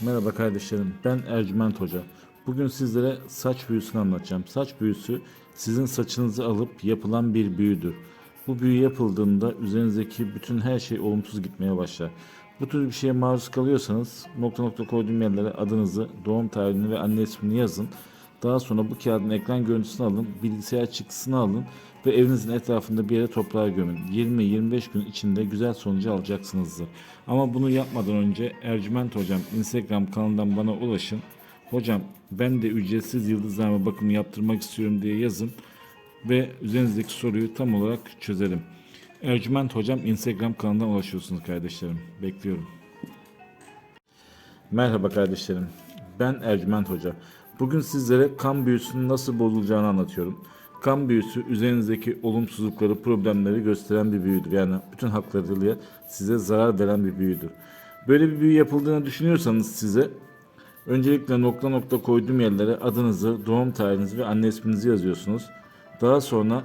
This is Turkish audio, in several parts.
Merhaba kardeşlerim, ben Ercüment Hoca. Bugün sizlere saç büyüsünü anlatacağım. Saç büyüsü sizin saçınızı alıp yapılan bir büyüdür. Bu büyü yapıldığında üzerinizdeki bütün her şey olumsuz gitmeye başlar. Bu tür bir şeye maruz kalıyorsanız nokta nokta koyduğum yerlere adınızı, doğum tarihini ve anne ismini yazın. Daha sonra bu kağıdın ekran görüntüsünü alın, bilgisayar çıktısını alın ve evinizin etrafında bir yere toprağa gömün. 20-25 gün içinde güzel sonucu alacaksınızdır. Ama bunu yapmadan önce Ercüment Hocam Instagram kanalından bana ulaşın. Hocam ben de ücretsiz yıldızlarma bakımı yaptırmak istiyorum diye yazın ve üzerinizdeki soruyu tam olarak çözelim. Ercüment Hocam Instagram kanalından ulaşıyorsunuz kardeşlerim. Bekliyorum. Merhaba kardeşlerim. Ben Ercüment Hoca. Bugün sizlere kan büyüsünün nasıl bozulacağını anlatıyorum. Kan büyüsü üzerinizdeki olumsuzlukları, problemleri gösteren bir büyüdür. Yani bütün haklarıyla size zarar veren bir büyüdür. Böyle bir büyü yapıldığını düşünüyorsanız size öncelikle nokta nokta koyduğum yerlere adınızı, doğum tarihinizi ve anne isminizi yazıyorsunuz. Daha sonra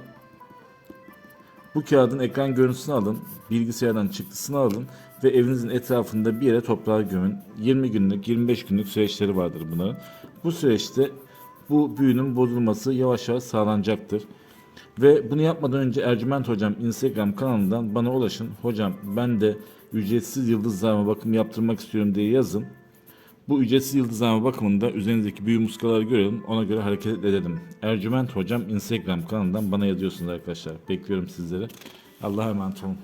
bu kağıdın ekran görüntüsünü alın, bilgisayardan çıktısını alın ve evinizin etrafında bir yere toprağa gömün. 20 günlük, 25 günlük süreçleri vardır bunların. Bu süreçte bu büyünün bozulması yavaş yavaş sağlanacaktır. Ve bunu yapmadan önce Ercüment Hocam Instagram kanalından bana ulaşın. Hocam ben de ücretsiz yıldızlarıma bakım yaptırmak istiyorum diye yazın. Bu ücretsiz yıldızlama bakımında üzerinizdeki büyü muskaları görelim. Ona göre hareket edelim. Ercüment Hocam Instagram kanalından bana yazıyorsunuz arkadaşlar. Bekliyorum sizleri. Allah'a emanet olun.